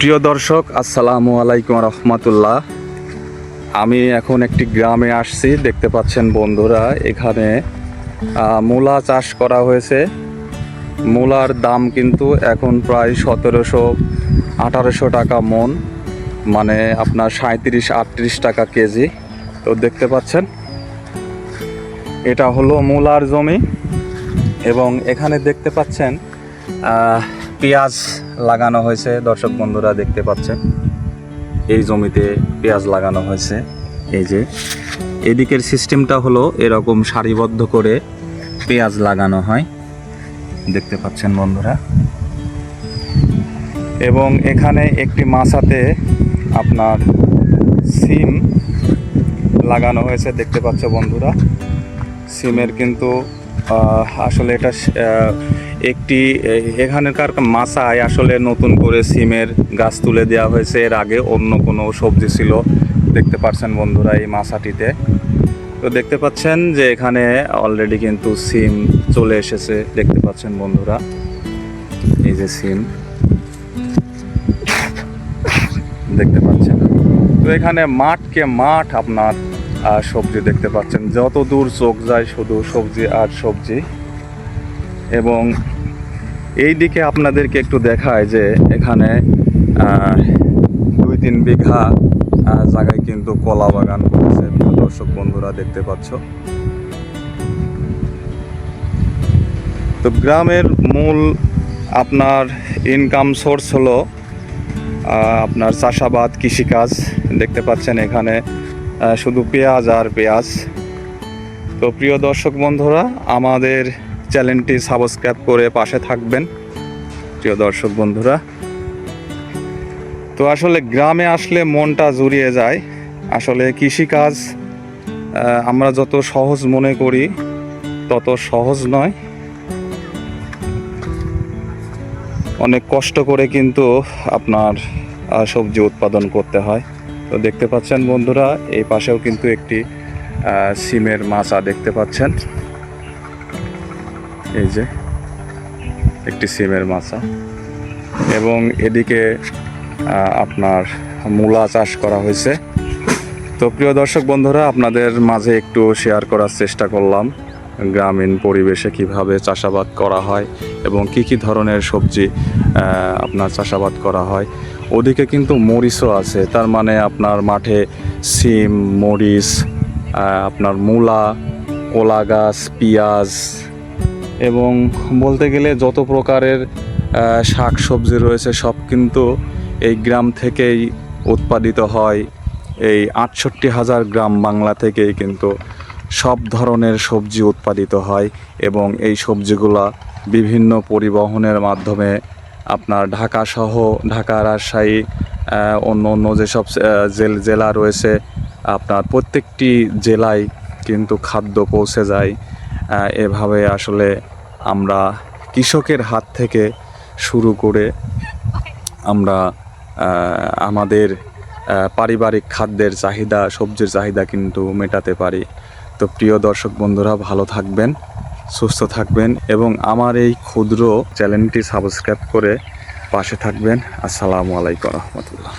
প্রিয় দর্শক, আসসালামু আলাইকুম রহমতুল্লাহ। আমি এখন একটি গ্রামে আসছি, দেখতে পাচ্ছেন বন্ধুরা, এখানে মূলা চাষ করা হয়েছে। মূলার দাম কিন্তু এখন প্রায় সতেরোশো, আঠারোশো টাকা মন মানে আপনার সাঁত্রিশ আটত্রিশ টাকা কেজি। তো দেখতে পাচ্ছেন, এটা হলো মূলার জমি এবং এখানে দেখতে পাচ্ছেন পেঁয়াজ লাগানো হয়েছে। দর্শক বন্ধুরা দেখতে পাচ্ছেন, এই জমিতে পেঁয়াজ লাগানো হয়েছে। এই যে, এদিকের সিস্টেমটা হলো এরকম সারিবদ্ধ করে পেঁয়াজ লাগানো হয়। দেখতে পাচ্ছেন বন্ধুরা। এবং এখানে একটি মাছাতে আপনার সিম লাগানো হয়েছে। দেখতে পাচ্ছ বন্ধুরা, সিমের কিন্তু আসলে এটা একটি এখানকার মাসায় আসলে নতুন করে সিমের গাছ তুলে দেওয়া হয়েছে। এর আগে অন্য কোনো সবজি ছিল। দেখতে পাচ্ছেন বন্ধুরা এই মাসাটিতে তো দেখতে পাচ্ছেন যে এখানে অলরেডি কিন্তু সিম চলে এসেছে। দেখতে পাচ্ছেন বন্ধুরা, এই যে সিম। দেখতে পাচ্ছেন। তো এখানে মাঠকে মাঠ আপনার আহ, সবজি দেখতে পাচ্ছেন। যত দূর চোখ যায় শুধু সবজি আর সবজি। এবং এই দিকে আপনাদেরকে একটু দেখায় যে এখানে দুই তিন বিঘা জায়গায় কিন্তু কলা বাগান করেছে দর্শক বন্ধুরা দেখতে পাচ্ছ। তো গ্রামের মূল আপনার ইনকাম সোর্স হলো আপনার চাষাবাদ কৃষিকাজ। দেখতে পাচ্ছেন এখানে শুধু পেঁয়াজ আর পেঁয়াজ। তো প্রিয় দর্শক বন্ধুরা, আমাদের চ্যানেলটি সাবস্ক্রাইব করে পাশে থাকবেন, প্রিয় দর্শক বন্ধুরা। তো আসলে গ্রামে আসলে মনটা জুড়িয়ে যায়। আসলে কৃষিকাজ আমরা যত সহজ মনে করি, তত সহজ নয়। অনেক কষ্ট করে কিন্তু আপনার সবজি উৎপাদন করতে হয়। তো দেখতে পাচ্ছেন বন্ধুরা, এই পাশেও কিন্তু একটি সিমের মাচা দেখতে পাচ্ছেন। এই যে, একটি সিমের মাচা। এবং এদিকে আপনার মূলা চাষ করা হয়েছে। তো প্রিয় দর্শক বন্ধুরা, আপনাদের মাঝে একটু শেয়ার করার চেষ্টা করলাম। গ্রামীণ পরিবেশে কীভাবে চাষাবাদ করা হয় এবং কি কি ধরনের সবজি আপনার চাষাবাদ করা হয়। ওদিকে কিন্তু মরিচও আছে, তার মানে আপনার মাঠে সিম, মরিচ আপনার মূলা, কলা গাছ, পেঁয়াজ এবং বলতে গেলে যত প্রকারের শাক সবজি রয়েছে সব কিন্তু এই গ্রাম থেকেই উৎপাদিত হয়। এই আটষট্টি হাজার গ্রাম বাংলা থেকেই কিন্তু সব ধরনের সবজি উৎপাদিত হয় এবং এই সবজিগুলা বিভিন্ন পরিবহনের মাধ্যমে আপনার ঢাকা সহ ঢাকা, রাজশাহী অন্য অন্য যেসব জেলা রয়েছে, আপনার প্রত্যেকটি জেলায় কিন্তু খাদ্য পৌঁছে যায়। এভাবে আসলে আমরা কৃষকের হাত থেকে শুরু করে আমরা আমাদের পারিবারিক খাদ্যের চাহিদা, সবজির চাহিদা কিন্তু মেটাতে পারি। তো প্রিয় দর্শক বন্ধুরা, ভালো থাকবেন, সুস্থ থাকবেন এবং আমার এই ক্ষুদ্র চ্যানেলটি সাবস্ক্রাইব করে পাশে থাকবেন। আসসালামু আলাইকুম রহমতুল্লাহ।